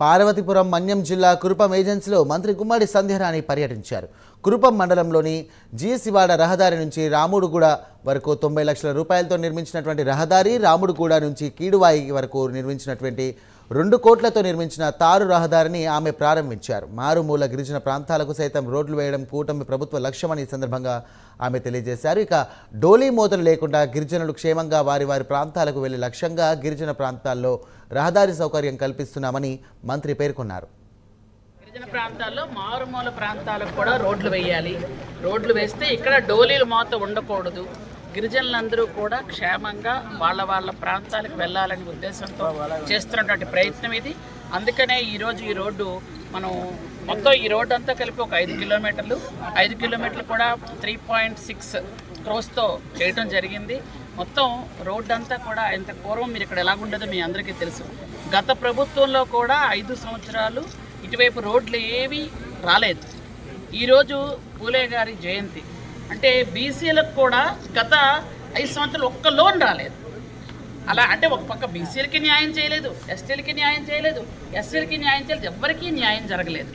పార్వతీపురం మన్యం జిల్లా కురుపం ఏజెన్సీలో మంత్రి గుమ్మడి సంధ్యారాణి పర్యటించారు. కురుపం మండలంలోని జీసివాడ రహదారి నుంచి రాముడుగూడ వరకు తొంభై లక్షల రూపాయలతో నిర్మించినటువంటి రహదారి రాముడుగూడ నుంచి కీడువాయి వరకు నిర్మించినటువంటి రెండు కోట్లతో నిర్మించిన తారు రహదారిని ఆమె ప్రారంభించారు. మారుమూల గిరిజన ప్రాంతాలకు సైతం రోడ్లు వేయడం కూటమి ప్రభుత్వ లక్ష్యమని ఈ సందర్భంగా ఆమె తెలియజేశారు. ఇక డోలీ మోతలు లేకుండా గిరిజనులు క్షేమంగా వారి వారి ప్రాంతాలకు వెళ్ళే లక్ష్యంగా గిరిజన ప్రాంతాల్లో రహదారి సౌకర్యం కల్పిస్తున్నామని మంత్రి పేర్కొన్నారు. గిరిజన ప్రాంతాల్లో మారుమూల ప్రాంతాలకు కూడా రోడ్లు వేయాలి. రోడ్లు వేస్తే ఇక్కడ డోలీలు మోత ఉండకూడదు. గిరిజనులందరూ కూడా క్షేమంగా వాళ్ళ వాళ్ళ ప్రాంతాలకు వెళ్ళాలనే ఉద్దేశంతో చేస్తున్నటువంటి ప్రయత్నం ఇది. అందుకనే ఈరోజు ఈ రోడ్డు మనం మొత్తం ఈ రోడ్డు అంతా కలిపి ఒక ఐదు కిలోమీటర్లు ఐదు కిలోమీటర్లు కూడా త్రీ పాయింట్ సిక్స్ క్రోస్తో చేయటం జరిగింది. మొత్తం రోడ్డు అంతా కూడా ఇంత పూర్వం మీరు ఇక్కడ ఎలాగుండదో మీ అందరికీ తెలుసు. గత ప్రభుత్వంలో కూడా ఐదు సంవత్సరాలు ఇటువైపు రోడ్లు ఏవి రాలేదు. ఈరోజు పూలే గారి జయంతి. అంటే బీసీలకు కూడా గత ఐదు సంవత్సరాలు ఒక్క లోన్ రాలేదు. అలా అంటే ఒక పక్క బీసీలకి న్యాయం చేయలేదు ఎస్టీలకి న్యాయం చేయలేదు ఎస్సీలకి న్యాయం చేయలేదు ఎవ్వరికీ న్యాయం జరగలేదు.